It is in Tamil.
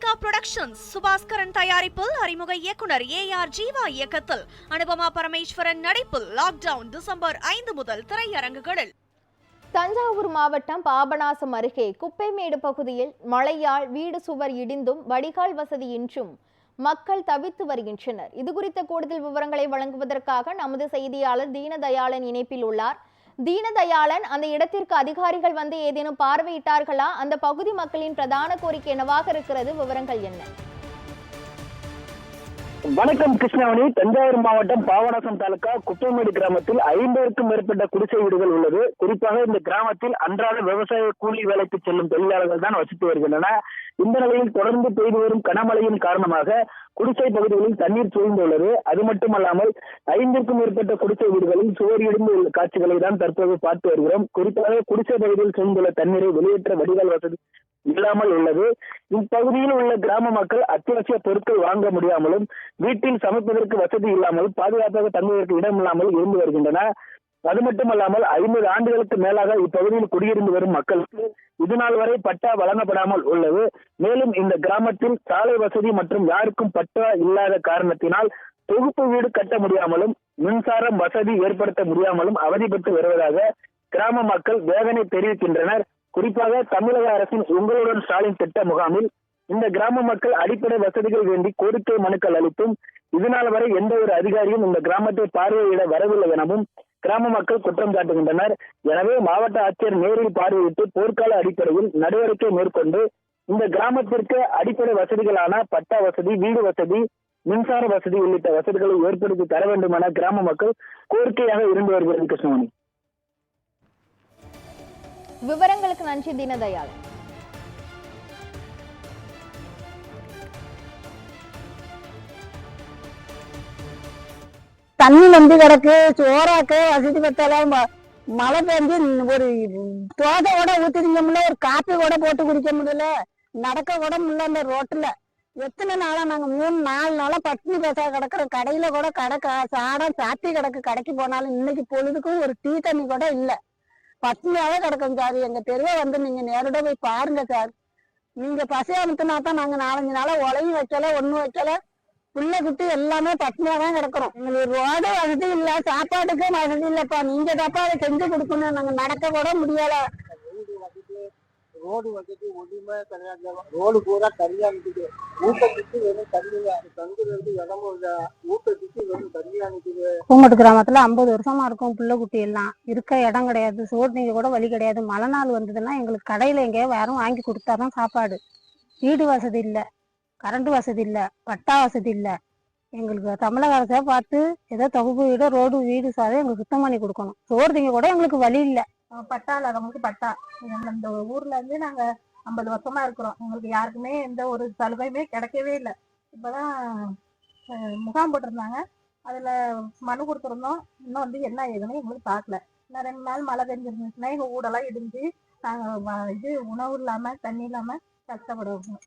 லைகா புரொடக்ஷன்ஸ் சுபாஸ்கரன் தயாரிப்பில் அறிமுக இயக்குனர் ஏ ஆர் ஜீவா இயக்கத்தில் அனுபமா பரமேஸ்வரன் நடிப்பில் லாக்டவுன் டிசம்பர் ஐந்து முதல் திரையரங்குகளில். தஞ்சாவூர் மாவட்டம் பாபநாசம் அருகே குப்பைமேடு பகுதியில் மழையால் வீடு சுவர் இடிந்தும் வடிகால் வசதியின்றும் மக்கள் தவித்து வருகின்றனர். இது குறித்த கூடுதல் விவரங்களை வழங்குவதற்காக நமது செய்தியாளர் தீனதயாளன் இணைப்பில் உள்ளார். தீனதயாளன் அந்த இடத்திற்கு அதிகாரிகள் வந்து ஏதேனும் பார்வையிட்டார்களா? அந்த பகுதி மக்களின் பிரதான கோரிக்கை என்னவாக இருக்கிறது? விவரங்கள் என்ன? வணக்கம் கிருஷ்ணாவணி. தஞ்சாவூர் மாவட்டம் பாபநாசம் தாலுகா குப்பைமேடு கிராமத்தில் ஐம்பதுக்கும் மேற்பட்ட குடிசை வீடுகள் உள்ளது. குறிப்பாக இந்த கிராமத்தில் அன்றாட விவசாய கூலி வேலைக்கு செல்லும் தொழிலாளர்கள் தான் வசித்து வருகின்றன இந்த நிலையில் தொடர்ந்து பெய்து வரும் கனமழையின் காரணமாக குடிசை பகுதிகளில் தண்ணீர் சூழ்ந்துள்ளது. அது மட்டுமல்லாமல் ஐந்திற்கும் மேற்பட்ட குடிசை வீடுகளில் சுவர் இடிந்து உள்ள காட்சிகளை தான் தற்போது பார்த்து வருகிறோம். குறிப்பாக குடிசை பகுதியில் சூழ்ந்துள்ள தண்ணீரை வெளியேற்ற வடிகால் வசதி இல்லாமல் உள்ளது. இப்பகுதியில் உள்ள கிராம மக்கள் அத்தியாவசிய பொருட்கள் வாங்க முடியாமலும் வீட்டில் சமைப்பதற்கு வசதி இல்லாமல் பாதுகாப்பாக தங்குவதற்கு இடம் இல்லாமல் இருந்து வருகின்றன. அது மட்டுமல்லாமல் ஐம்பது ஆண்டுகளுக்கு மேலாக இப்பகுதியில் குடியிருந்து வரும் மக்களுக்கு இதுநாள் வரை பட்டா வழங்கப்படாமல் உள்ளது. மேலும் இந்த கிராமத்தில் சாலை வசதி மற்றும் யாருக்கும் பட்டா இல்லாத காரணத்தினால் தொகுப்பு வீடு கட்ட முடியாமலும் மின்சாரம் வசதி ஏற்படுத்த முடியாமலும் அவதிப்பட்டு வருவதாக கிராம மக்கள் வேதனை தெரிவிக்கின்றனர். குறிப்பாக தமிழக அரசின் உங்களுடன் ஸ்டாலின் திட்ட முகாமில் இந்த கிராம மக்கள் அடிப்படை வசதிகள் வேண்டி கோரிக்கை மனுக்கள் அளித்தும் இதனால் வரை எந்த ஒரு அதிகாரியும் இந்த கிராமத்தை பார்வையிட வரவில்லை எனவும் கிராம மக்கள் குற்றம் சாட்டுகின்றனர். எனவே மாவட்ட ஆட்சியர் நேரில் பார்வையிட்டு போர்க்கால அடிப்படையில் நடவடிக்கை மேற்கொண்டு இந்த கிராமத்திற்கு அடிப்படை வசதிகளான பட்டா வசதி வீடு வசதி மின்சார வசதி உள்ளிட்ட வசதிகளை ஏற்படுத்தி தர வேண்டும் என கிராம மக்கள் கோரிக்கையாக இருந்து வருகிறது கிருஷ்ணமணி. விவரங்களுக்கு நன்றி தீனதயாளன் தண்ணி வந்து கிடக்கு சோறாக்கு வசதி பத்தாலும் மழை பெஞ்சு ஒரு தோசை கூட ஊத்திக்க முடியல ஒரு காப்பி கூட போட்டு குடிக்க முடியல. நடக்க கூட முடியல அந்த ரோட்டுல. எத்தனை நாளா நாங்க மூணு நாலு நாளா பட்டினி பேசா கிடக்குற கடையில கூட கடை சாடம் சாத்தி கிடக்கு. கடைக்கு போனாலும் இன்னைக்கு பொழுதுக்கும் ஒரு டீ தண்ணி கூட இல்ல. பட்டினியாவே கிடக்கும் சார். எங்க தெருவை வந்து நீங்க நேரடியா போய் பாருங்க சார். நீங்க பசி அமுத்தினா தான் நாங்க நாலஞ்சு நாளா உலையும் வைக்கல ஒண்ணும் வைக்கல. புள்ள குட்டி எல்லாமே பட்னியா தான் கிடக்குறோம் உங்களுக்கு ரோடு வசதி இல்ல சாப்பாட்டுக்கு வசதி இல்லப்பா. நீங்க தப்பா அதை செஞ்சு கொடுக்கணும். நாங்க நடக்க கூட முடியல. ரோடு வசதி ஒண்ணுமே கிடையாது. ரோடு பூரா தனியா இருக்குது ஊட்ட சுத்தி வெறும் தண்ணியா தங்குறதுக்கு இடமும் ஊட்ட சுத்தி பூங்கோட்டு கிராமத்துல ஐம்பது வருஷமா இருக்கும் புள்ள குட்டி எல்லாம். இருக்க இடம் கிடையாது சோறு நீங்க கூட வழி கிடையாது. மழை நாள் வந்ததுன்னா எங்களுக்கு கடையில எங்கேயோ யாரும் வாங்கி கொடுத்தாதான் சாப்பாடு. வீடு வசதி இல்ல கரண்ட் வசதி இல்ல பட்டா வசதி இல்ல. எங்களுக்கு தமிழக அரசே பார்த்து ஏதோ தொகுப்பு வீடு ரோடு வீடு சாதம் எங்களுக்கு சுத்தம் பண்ணி கொடுக்கணும். சோறு திங்க கூட எங்களுக்கு வழி இல்ல. பட்டா இல்லாதவங்களுக்கு பட்டா. அந்த இந்த ஊர்ல இருந்து நாங்க ஐம்பது வருஷமா இருக்கிறோம். எங்களுக்கு யாருக்குமே எந்த ஒரு சலுகையுமே கிடைக்கவே இல்லை. இப்பதான் முகாம் போட்டிருந்தாங்க. அதுல மனு கொடுத்துருந்தோம். இன்னும் வந்து என்ன ஏதுன்னு எங்களுக்கு பார்க்கல. இன்னும் ரெண்டு நாள் மழை பெஞ்சிருந்துச்சுன்னா எங்க ஊடெல்லாம் இடிஞ்சு நாங்கள் இது உணவு இல்லாம தண்ணி இல்லாம கஷ்டப்படுவோம்.